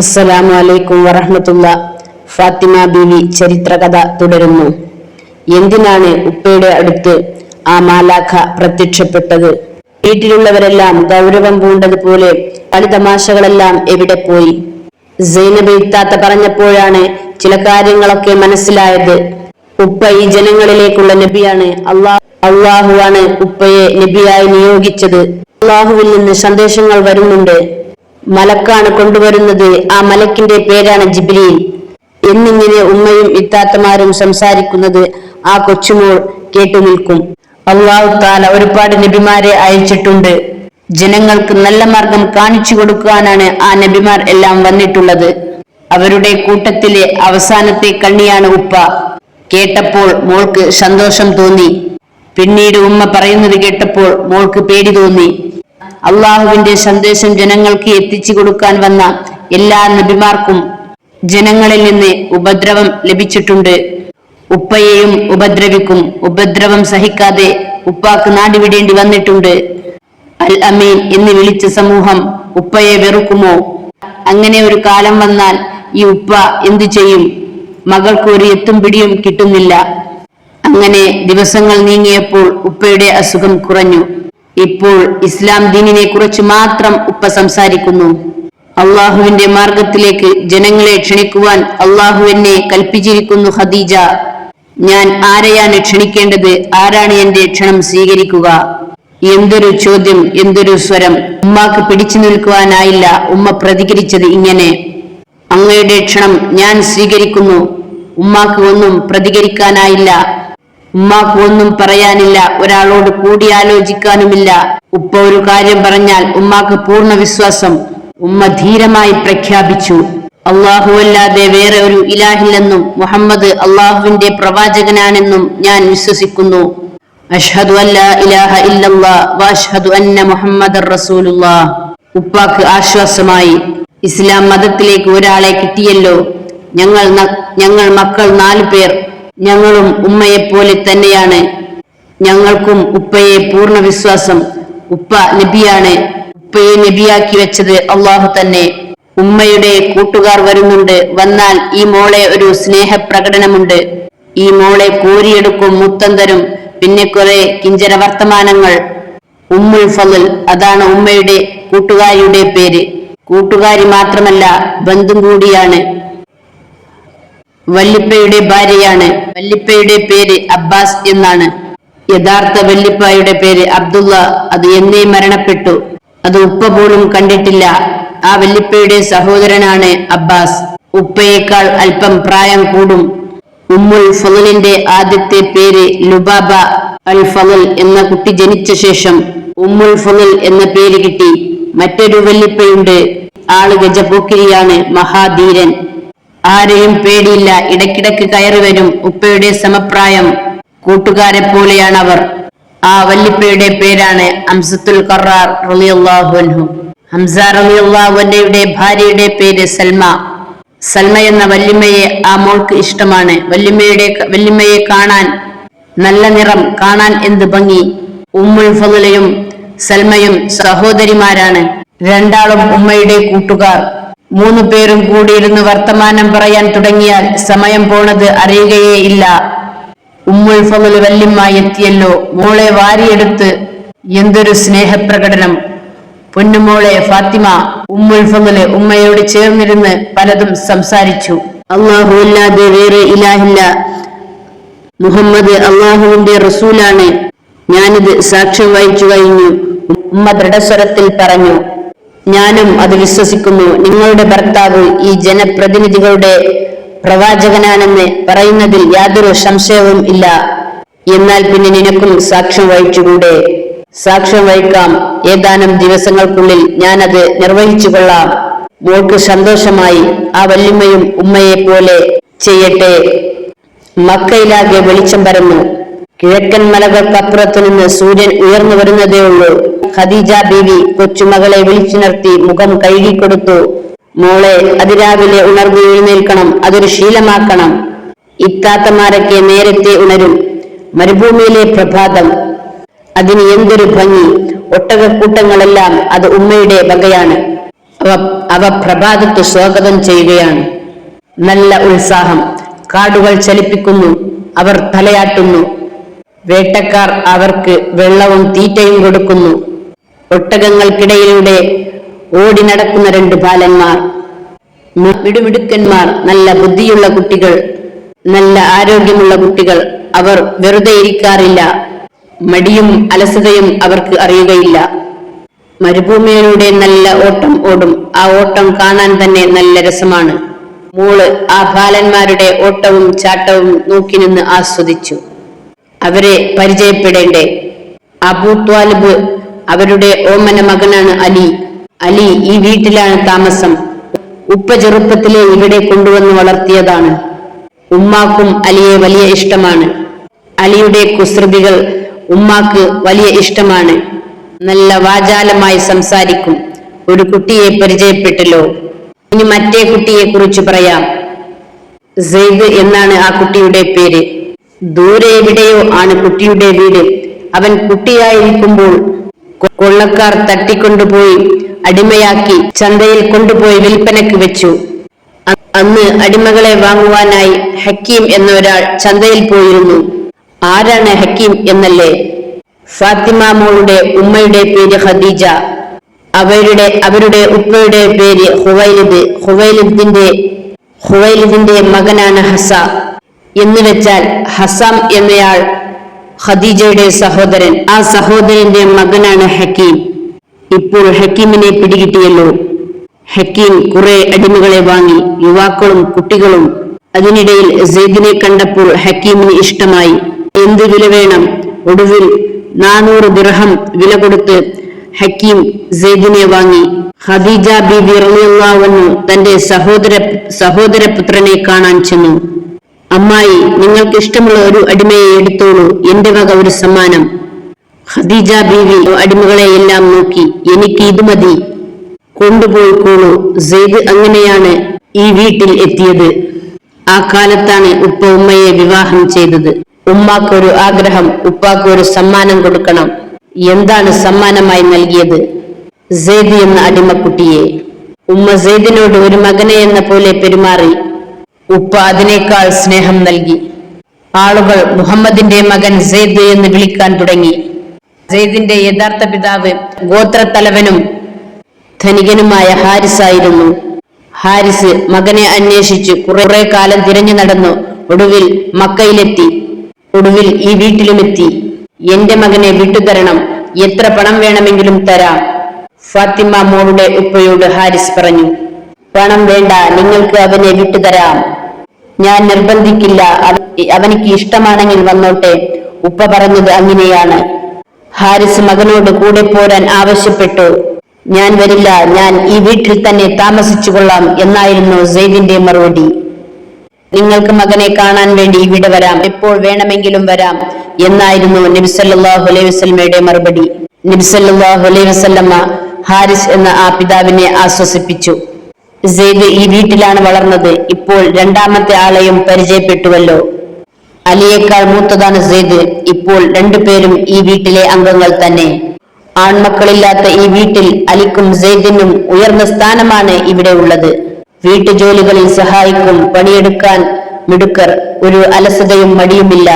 അസ്സലാമു അലൈക്കും വറഹമത്തുള്ള. ഫാത്തിമ ബീവി ചരിത്രകഥ തുടരുന്നു. എന്തിനാണ് ഉപ്പയുടെ അടുത്ത് ആ മാലാഖ പ്രത്യക്ഷപ്പെട്ടത്? വീട്ടിലുള്ളവരെല്ലാം ഗൗരവം പൂണ്ടതുപോലെ കളിതമാശകളെല്ലാം എവിടെ പോയി? സൈനബ് ഇത്താത്ത പറഞ്ഞപ്പോഴാണ് ചില കാര്യങ്ങളൊക്കെ മനസ്സിലായത്. ഉപ്പ ഈ ജനങ്ങളിലേക്കുള്ള നബിയാണ് അള്ളാഹു അള്ളാഹുവാണ് ഉപ്പയെ നബിയായി നിയോഗിച്ചത്. അള്ളാഹുവിൽ നിന്ന് സന്ദേശങ്ങൾ വരുന്നുണ്ട്. മലക്കാണ് കൊണ്ടുവരുന്നത്. ആ മലക്കിന്റെ പേരാണ് ജിബ്രീൽ. എന്നിങ്ങനെ ഉമ്മയും ഇത്താത്തമാരും സംസാരിക്കുന്നത് ആ കൊച്ചുമോൾ കേട്ടു നിൽക്കും. അള്ളാഹു താല ഒരുപാട് നബിമാരെ അയച്ചിട്ടുണ്ട്. ജനങ്ങൾക്ക് നല്ല മാർഗം കാണിച്ചു കൊടുക്കുവാനാണ് ആ നബിമാർ എല്ലാം വന്നിട്ടുള്ളത്. അവരുടെ കൂട്ടത്തിലെ അവസാനത്തെ കണ്ണിയാണ് ഉപ്പ. കേട്ടപ്പോൾ മോൾക്ക് സന്തോഷം തോന്നി. പിന്നീട് ഉമ്മ പറയുന്നത് കേട്ടപ്പോൾ മോൾക്ക് പേടി തോന്നി. അള്ളാഹുവിന്റെ സന്ദേശം ജനങ്ങൾക്ക് എത്തിച്ചു കൊടുക്കാൻ വന്ന എല്ലാ നബിമാർക്കും ജനങ്ങളിൽ നിന്ന് ഉപദ്രവം ലഭിച്ചിട്ടുണ്ട്. ഉപ്പയെയും ഉപദ്രവിക്കും ഉപദ്രവം സഹിക്കാതെ ഉപ്പാക്ക് നാടുവിടേണ്ടി വന്നിട്ടുണ്ട്. അൽ അമീൻ എന്ന് വിളിച്ച സമൂഹം ഉപ്പയെ വെറുക്കുമോ? അങ്ങനെ ഒരു കാലം വന്നാൽ ഈ ഉപ്പ എന്തു ചെയ്യും? മകൾക്ക് ഒരു എത്തും പിടിയും കിട്ടുന്നില്ല. അങ്ങനെ ദിവസങ്ങൾ നീങ്ങിയപ്പോൾ ഉപ്പയുടെ അസുഖം കുറഞ്ഞു. ഇപ്പോൾ ഇസ്ലാം ദീനിനെ കുറിച്ച് മാത്രം ഉപ്പ സംസാരിക്കുന്നു. അള്ളാഹുവിന്റെ മാർഗത്തിലേക്ക് ജനങ്ങളെ ക്ഷണിക്കുവാൻ അള്ളാഹു എന്നെ കൽപ്പിച്ചിരിക്കുന്നു ഖദീജ. ഞാൻ ആരെയാണ് ക്ഷണിക്കേണ്ടത്? ആരാണ് എന്റെ ക്ഷണം സ്വീകരിക്കുക? എന്തൊരു ചോദ്യം എന്തൊരു സ്വരം? ഉമ്മാക്ക് പിടിച്ചു നിൽക്കുവാനായില്ല. ഉമ്മ പ്രതികരിച്ചത് ഇങ്ങനെ. അങ്ങയുടെ ക്ഷണം ഞാൻ സ്വീകരിക്കുന്നു. ഉമ്മാക്ക് ഒന്നും പ്രതികരിക്കാനായില്ല. ഉമ്മാക്ക് ഒന്നും പറയാനില്ല. ഒരാളോട് കൂടിയാലോചിക്കാനുമില്ല. ഉപ്പ ഒരു കാര്യം പറഞ്ഞാൽ ഉമ്മാക്ക് പൂർണ വിശ്വാസം. ഉമ്മ ധീരമായി പ്രഖ്യാപിച്ചു. അല്ലാഹുവല്ലാതെ വേറെ ഒരു ഇലാഹില്ലെന്നും മുഹമ്മദ് അള്ളാഹുവിന്റെ പ്രവാചകനാണെന്നും ഞാൻ വിശ്വസിക്കുന്നു. അഷ്ഹദു ഇലാഹ വഅഷ്ഹദു അന്ന മുഹമ്മദ് ഉപ്പാക്ക് ആശ്വാസമായി. ഇസ്ലാം മതത്തിലേക്ക് ഒരാളെ കിട്ടിയല്ലോ. ഞങ്ങൾ ഞങ്ങൾ മക്കൾ നാലു പേർ. ഞങ്ങളും ഉമ്മയെപ്പോലെ തന്നെയാണ്. ഞങ്ങൾക്കും ഉപ്പയെ പൂർണ വിശ്വാസം. ഉപ്പ നബിയാണ്. ഉപ്പയെ നബിയാക്കി വെച്ചത് അള്ളാഹു തന്നെ. ഉമ്മയുടെ കൂട്ടുകാർ വരുന്നുണ്ട്. വന്നാൽ ഈ മോളെ ഒരു സ്നേഹപ്രകടനമുണ്ട്. ഈ മോളെ കോരിയെടുക്കും മുത്തം തരും. പിന്നെ കുറെ കിഞ്ചര വർത്തമാനങ്ങൾ. ഉമ്മുൽ ഫലൽ അതാണ് ഉമ്മയുടെ കൂട്ടുകാരിയുടെ പേര്. കൂട്ടുകാരി മാത്രമല്ല ബന്ധും കൂടിയാണ്. വല്ലിപ്പയുടെ ഭാര്യയാണ്. വല്ലിപ്പയുടെ പേര് അബ്ബാസ് എന്നാണ്. യഥാർത്ഥ വല്ലിപ്പായുടെ പേര് അബ്ദുള്ള. അത് എന്നേ മരണപ്പെട്ടു. അത് ഉപ്പ പോലും കണ്ടിട്ടില്ല. ആ വല്ലിപ്പയുടെ സഹോദരനാണ് അബ്ബാസ്. ഉപ്പയേക്കാൾ അല്പം പ്രായം കൂടും. ഉമ്മുൽ ഫലിന്റെ ആദ്യത്തെ പേര് ലുബാബ അൽ ഫലൽ എന്ന കുട്ടി ജനിച്ച ശേഷം ഉമ്മുൽ ഫലൽ എന്ന പേര് കിട്ടി. മറ്റൊരു വല്ലിപ്പയുണ്ട്. ആൾ ഗജപോക്കിരിയാണ്. മഹാധീരൻ. ആരെയും പേടിയില്ല. ഇടയ്ക്കിടയ്ക്ക് കയറി വരും. ഉപ്പയുടെ സമപ്രായം. കൂട്ടുകാരെ പോലെയാണ് അവർ ആ വല്ലിപ്പയുടെ പേരാണ് അംസത്തുൽ ഖറാർ റളിയല്ലാഹു അൻഹു. ഹംസ അൻഹയുടെ ഭാര്യയുടെ പേര് സൽമ. സൽമ എന്ന വല്ലിമ്മയെ ആ മോൾക്ക് ഇഷ്ടമാണ്. വല്ലിമ്മയുടെ വല്ലിമ്മയെ കാണാൻ നല്ല നിറം കാണാൻ എന്ത് ഭംഗി. ഉമ്മുൽ ഫضലയും സൽമയും സഹോദരിമാരാണ്. രണ്ടാളും ഉമ്മയുടെ കൂട്ടുകാർ. മൂന്നു പേരും കൂടിയിരുന്ന് വർത്തമാനം പറയാൻ തുടങ്ങിയാൽ സമയം പോണത് അറിയുകയേ ഇല്ല. ഉമ്മുൽ ഫമുൽ വല്യമ്മ എത്തിയല്ലോ. മോളെ വാരിയെടുത്ത് എന്തൊരു സ്നേഹപ്രകടനം. പൊന്നുമോളെ ഫാത്തിമ ഉമ്മുൽ ഫമുൽ ഉമ്മയോട് ചേർന്നിരുന്ന് പലതും സംസാരിച്ചു. അള്ളാഹു അല്ലാതെ വേറെ ഇലാഹില്ല. മുഹമ്മദ് അള്ളാഹുവിന്റെ റസൂലാണ്. ഞാനിത് സാക്ഷ്യം വഹിച്ചു കഴിഞ്ഞു. ഉമ്മ ദൃഢസ്വരത്തിൽ പറഞ്ഞു. ഞാനും അത് വിശ്വസിക്കുന്നു. നിങ്ങളുടെ ഭർത്താവ് ഈ ജനപ്രതിനിധികളുടെ പ്രവാചകനാണെന്ന് പറയുന്നതിൽ യാതൊരു സംശയവും ഇല്ല. എന്നാൽ പിന്നെ നിനക്കും സാക്ഷ്യം വഹിച്ചുകൂടെ? സാക്ഷ്യം വഹിക്കാം. ഏതാനും ദിവസങ്ങൾക്കുള്ളിൽ ഞാനത് നിർവഹിച്ചു കൊള്ളാം. മോൾക്ക് സന്തോഷമായി ആ വല്യമ്മയും ഉമ്മയെ പോലെ ചെയ്യട്ടെ. മക്കയിലാകെ വെളിച്ചം പരന്നു. കിഴക്കൻ മലകൾക്കപ്പുറത്തു നിന്ന് സൂര്യൻ ഉയർന്നു വരുന്നതേ ഉള്ളൂ. ഖദീജ ബീവി കൊച്ചുമകളെ വിളിച്ചു നിർത്തി മുഖം കഴുകിക്കൊടുത്തു മോളെ അതിരാവിലെ ഉണർന്നു എഴുന്നേൽക്കണം. അതൊരു ശീലമാക്കണം. ഇത്താത്തമാരൊക്കെ നേരത്തെ ഉണരും. മരുഭൂമിയിലെ പ്രഭാതം. അതിന് എന്തൊരു ഭംഗി. ഒട്ടകക്കൂട്ടങ്ങളെല്ലാം അത് ഉമ്മയുടെ വകയാണ്. അവ അവ പ്രഭാതത്ത് സ്വാഗതം ചെയ്യുകയാണ്. നല്ല ഉത്സാഹം. കാടുകൾ ചലിപ്പിക്കുന്നു. അവർ തലയാട്ടുന്നു. വേട്ടക്കാർ അവർക്ക് വെള്ളവും തീറ്റയും കൊടുക്കുന്നു. ഒട്ടകങ്ങൾക്കിടയിലൂടെ ഓടി നടക്കുന്ന രണ്ട് ബാലന്മാർ. മിടുമിടുക്കന്മാർ നല്ല ബുദ്ധിയുള്ള കുട്ടികൾ നല്ല ആരോഗ്യമുള്ള കുട്ടികൾ അവർ വെറുതെ ഇരിക്കാറില്ല. മടിയും അലസതയും അവർക്ക് അറിയുകയില്ല. മരുഭൂമിയിലൂടെ നല്ല ഓട്ടം ഓടും. ആ ഓട്ടം കാണാൻ തന്നെ നല്ല രസമാണ്. മോൾ ആ ബാലന്മാരുടെ ഓട്ടവും ചാട്ടവും നോക്കി നിന്ന് ആസ്വദിച്ചു. അവരെ പരിചയപ്പെടേണ്ടേ? അബൂ ത്വാലിബ് അവരുടെ ഓമന മകനാണ് അലി. അലി ഈ വീട്ടിലാണ് താമസം. ഉപ്പ ചെറുപ്പത്തിലെ ഇവിടെ കൊണ്ടുവന്ന് വളർത്തിയതാണ്. ഉമ്മാക്കും അലിയെ വലിയ ഇഷ്ടമാണ്. അലിയുടെ കുസൃതികൾ ഉമ്മാക്ക് വലിയ ഇഷ്ടമാണ്. നല്ല വാചാലമായി സംസാരിക്കും. ഒരു കുട്ടിയെ പരിചയപ്പെട്ടല്ലോ. ഇനി മറ്റേ കുട്ടിയെ കുറിച്ച് പറയാം. സെയ്ദ് എന്നാണ് ആ കുട്ടിയുടെ പേര്. ദൂരെ എവിടെയോ ആണ് കുട്ടിയുടെ വീട്. അവൻ കുട്ടിയായിരിക്കുമ്പോൾ കൊള്ളക്കാർ തട്ടിക്കൊണ്ടുപോയി അടിമയാക്കി ചന്തയിൽ കൊണ്ടുപോയി വിൽപ്പനക്ക് വെച്ചു. അന്ന് അടിമകളെ വാങ്ങുവാനായി ഹക്കീം എന്ന ഒരാൾ ചന്തയിൽ പോയിരുന്നു. ആരാണ് ഹക്കീം എന്നല്ലേ? ഫാത്തിമ മോളുടെ ഉമ്മയുടെ പേര് ഖദീജ. അവരുടെ അവരുടെ ഉപ്പയുടെ പേര് ഹുവൈലിദ്. ഹുവൈലിദിന്റെ ഹുവൈലിദിന്റെ മകനാണ് ഹസ. എന്ന് വെച്ചാൽ ഹസാം എന്നയാൾ ഖദീജയുടെ സഹോദരൻ ആ സഹോദരന്റെ മകനാണ് ഹക്കീം. ഇപ്പോൾ ഹക്കീമിനെ പിടികിട്ടിയല്ലോ. ഹക്കീം കുറെ അടിമകളെ വാങ്ങി യുവാക്കളും കുട്ടികളും. അതിനിടയിൽ സെയ്ദിനെ കണ്ടപ്പോൾ ഹക്കീമിന് ഇഷ്ടമായി. എന്ത് വില വേണം? ഒടുവിൽ നാനൂറ് ദിർഹം വില കൊടുത്ത് ഹക്കീം സെയ്ദിനെ വാങ്ങി. ഖദീജ ബിബി റളിയല്ലാഹു തന്റെ സഹോദര സഹോദരപുത്രനെ കാണാൻ ചെന്നു. അമ്മായി നിങ്ങൾക്ക് ഇഷ്ടമുള്ള ഒരു അടിമയെ എടുത്തോളൂ. എന്റെ വക ഒരു സമ്മാനം. ഖദീജ ബീവി അടിമകളെ എല്ലാം നോക്കി എനിക്ക് ഇത് മതി. കൊണ്ടുപോയിക്കോളൂ സെയ്ദ് അങ്ങനെയാണ് ഈ വീട്ടിൽ എത്തിയത്. ആ കാലത്താണ് ഉപ്പ ഉമ്മയെ വിവാഹം ചെയ്തത്. ഉമ്മാക്കൊരു ആഗ്രഹം ഉപ്പാക്ക് ഒരു സമ്മാനം കൊടുക്കണം. എന്താണ് സമ്മാനമായി നൽകിയത്? സെയ്ദ് എന്ന അടിമക്കുട്ടിയെ. ഉമ്മ സെയ്ദിനോട് ഒരു മകനെ എന്ന പോലെ പെരുമാറി. ഉപ്പ അതിനേക്കാൾ സ്നേഹം നൽകി. ആളുകൾ മുഹമ്മദിന്റെ മകൻ സെയ്ദ് എന്ന് വിളിക്കാൻ തുടങ്ങി. സെയ്ദിന്റെ യഥാർത്ഥ പിതാവ് ഗോത്രത്തലവനും ധനികനുമായ ഹാരിസ് ആയിരുന്നു. ഹാരിസ് മകനെ അന്വേഷിച്ച് കുറെ കാലം തിരഞ്ഞു നടന്നു. ഒടുവിൽ മക്കയിലെത്തി. ഒടുവിൽ ഈ വീട്ടിലുമെത്തി. എന്റെ മകനെ വിട്ടുതരണം. എത്ര പണം വേണമെങ്കിലും തരാം ഫാത്തിമ മോളുടെ ഉപ്പയോട് ഹാരിസ് പറഞ്ഞു. പണം വേണ്ട നിങ്ങൾക്ക് അവനെ വിട്ടുതരാം. ഞാൻ നിർബന്ധിക്കില്ല അവനിക്ക് ഇഷ്ടമാണെങ്കിൽ വന്നോട്ടെ. ഉപ്പ പറഞ്ഞത് അങ്ങനെയാണ്. ഹാരിസ് മകനോട് കൂടെ പോരാൻ ആവശ്യപ്പെട്ടു. ഞാൻ വരില്ല ഞാൻ ഈ വീട്ടിൽ തന്നെ താമസിച്ചു കൊള്ളാം എന്നായിരുന്നു സെയ്ദിന്റെ മറുപടി. നിങ്ങൾക്ക് മകനെ കാണാൻ വേണ്ടി ഇവിടെ വരാം എപ്പോൾ വേണമെങ്കിലും വരാം എന്നായിരുന്നു നബിസല്ലാഹു അലൈഹി വസല്ലമയുടെ മറുപടി. നബിസല്ലാഹു അലൈഹി വസ്ലമ്മ ഹാരിസ് എന്ന ആ പിതാവിനെ ആശ്വസിപ്പിച്ചു. സെയ്ദ് ഈ വീട്ടിലാണ് വളർന്നത്. ഇപ്പോൾ രണ്ടാമത്തെ ആളെയും പരിചയപ്പെട്ടുവല്ലോ. അലിയേക്കാൾ മൂത്തതാണ് സെയ്ദ് ഇപ്പോൾ രണ്ടുപേരും ഈ വീട്ടിലെ അംഗങ്ങൾ തന്നെ. ആൺമക്കളില്ലാത്ത ഈ വീട്ടിൽ അലിക്കും സെയ്ദിനും ഉയർന്ന സ്ഥാനമാണ് ഇവിടെ ഉള്ളത്. വീട്ടുജോലികളിൽ സഹായിക്കും പണിയെടുക്കാൻ മിടുക്കർ ഒരു അലസതയും മടിയുമില്ല.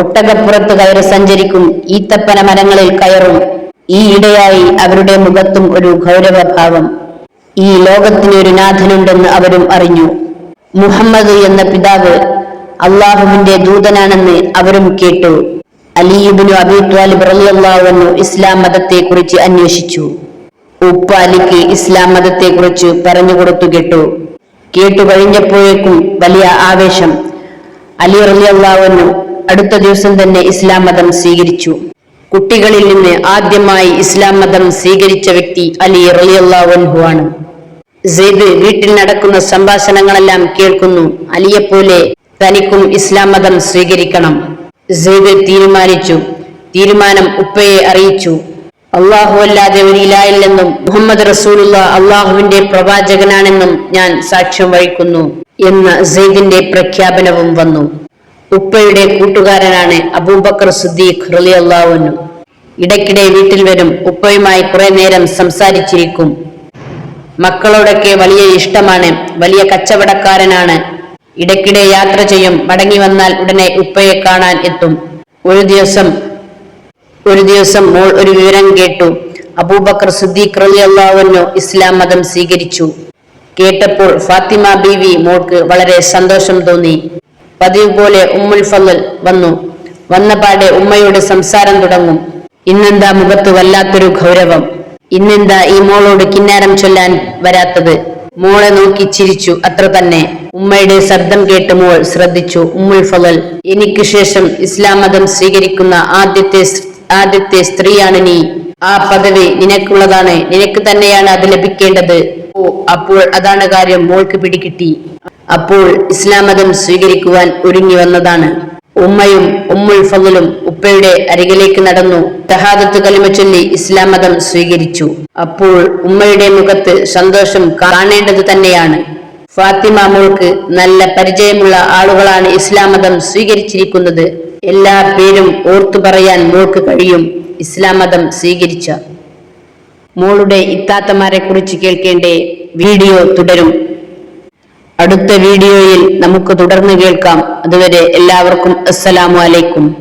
ഒട്ടകപ്പുറത്ത് കയറി സഞ്ചരിക്കും ഈത്തപ്പന മരങ്ങളിൽ കയറും. ഈ ഇടയായി അവരുടെ മുഖത്തും ഒരു ഗൗരവഭാവം. ഈ ലോകത്തിന് ഒരു നാഥനുണ്ടെന്ന് അവരും അറിഞ്ഞു. മുഹമ്മദ് എന്ന പിതാവ് അള്ളാഹുവിന്റെ ദൂതനാണെന്ന് അവരും കേട്ടു. അലിയുബിനു അബി ത്വാലിബ് റളിയല്ലാഹു ഇസ്ലാം മതത്തെ കുറിച്ച് അന്വേഷിച്ചു. ഉപ്പ അലിക്ക് ഇസ്ലാം മതത്തെ കുറിച്ച് പറഞ്ഞു കൊടുത്തു കേട്ടു. കേട്ടു കഴിഞ്ഞപ്പോഴേക്കും വലിയ ആവേശം. അലി റളിയല്ലാഹു അടുത്ത ദിവസം തന്നെ ഇസ്ലാം മതം സ്വീകരിച്ചു. കുട്ടികളിൽ നിന്ന് ആദ്യമായി ഇസ്ലാം മതം സ്വീകരിച്ച വ്യക്തി അലി റലിയല്ലാവൻഹു ആണ്. സെയ്ദ് വീട്ടിൽ നടക്കുന്ന സംഭാഷണങ്ങളെല്ലാം കേൾക്കുന്നു. അലിയെപ്പോലെ തനിക്കും ഇസ്ലാം മതം സ്വീകരിക്കണം. സെയ്ദ് തീരുമാനിച്ചു. തീരുമാനം ഉപ്പയെ അറിയിച്ചു. അള്ളാഹു അല്ലാതെ ഒരു മുഹമ്മദ് റസൂലുള്ള അള്ളാഹുവിന്റെ പ്രവാചകനാണെന്നും ഞാൻ സാക്ഷ്യം വഹിക്കുന്നു എന്ന സെയ്ദിന്റെ പ്രഖ്യാപനവും വന്നു. ഉപ്പയുടെ കൂട്ടുകാരനാണ് അബൂബക്കർ സുദ്ദീഖ് റളിയല്ലാഹുവിനു ഇടയ്ക്കിടെ വീട്ടിൽ വരും ഉപ്പയുമായി കുറെ നേരം സംസാരിച്ചിരിക്കും. മക്കളോടൊക്കെ വലിയ ഇഷ്ടമാണ് വലിയ കച്ചവടക്കാരനാണ്. ഇടയ്ക്കിടെ യാത്ര ചെയ്യും മടങ്ങി വന്നാൽ ഉടനെ ഉപ്പയെ കാണാൻ എത്തും. ഒരു ദിവസം ഒരു ദിവസം മോൾ ഒരു വിവരം കേട്ടു. അബൂബക്കർ സിദ്ദീഖ് റളിയല്ലാഹുവിനു ഇസ്ലാം മതം സ്വീകരിച്ചു. കേട്ടപ്പോൾ ഫാത്തിമ ബീവി മോൾക്ക് വളരെ സന്തോഷം തോന്നി. പതിവ് പോലെ ഉമ്മുൽ ഫലൽ വന്നു. വന്നപാടെ ഉമ്മയുടെ സംസാരം തുടങ്ങും. ഇന്നെന്താ മുഖത്ത് വല്ലാത്തൊരു ഗൗരവം? ഇന്നെന്താ ഈ മോളോട് കിന്നാരം ചൊല്ലാൻ വരാത്തത്? മോളെ നോക്കി ചിരിച്ചു അത്ര തന്നെ. ഉമ്മയുടെ ശബ്ദം കേട്ട് മോൾ ശ്രദ്ധിച്ചു ഉമ്മുൽ ഫലൽ എനിക്ക് ശേഷം ഇസ്ലാം മതം സ്വീകരിക്കുന്ന ആദ്യത്തെ ആദ്യത്തെ സ്ത്രീയാണ് നീ. ആ പദവി നിനക്കുള്ളതാണ്. നിനക്ക് തന്നെയാണ് അത് ലഭിക്കേണ്ടത്. ഓ അപ്പോൾ അതാണ് കാര്യം മോൾക്ക് പിടികിട്ടി. അപ്പോൾ ഇസ്ലാം മതം സ്വീകരിക്കുവാൻ ഒരുങ്ങി വന്നതാണ്. ഉമ്മയും ഉമ്മുൽ ഫലും ഉപ്പയുടെ അരികിലേക്ക് നടന്നു. തഹാദത്ത് കലിമ ചൊല്ലി ഇസ്ലാം മതം സ്വീകരിച്ചു. അപ്പോൾ ഉമ്മയുടെ മുഖത്ത് സന്തോഷം കാണേണ്ടത് തന്നെയാണ്. ഫാത്തിമ മോൾക്ക് നല്ല പരിചയമുള്ള ആളുകളാണ് ഇസ്ലാം മതം സ്വീകരിച്ചിരിക്കുന്നത്. എല്ലാ പേരും ഓർത്തു പറയാൻ മോൾക്ക് കഴിയും ഇസ്ലാം മതം സ്വീകരിച്ച. മോളുടെ ഇത്താത്തമാരെ കുറിച്ച് കേൾക്കേണ്ടേ. വീഡിയോ തുടരും. അടുത്ത വീഡിയോയിൽ നമുക്ക് തുടർന്ന് കേൾക്കാം. അതുവരെ എല്ലാവർക്കും അസ്സലാമു അലൈക്കും.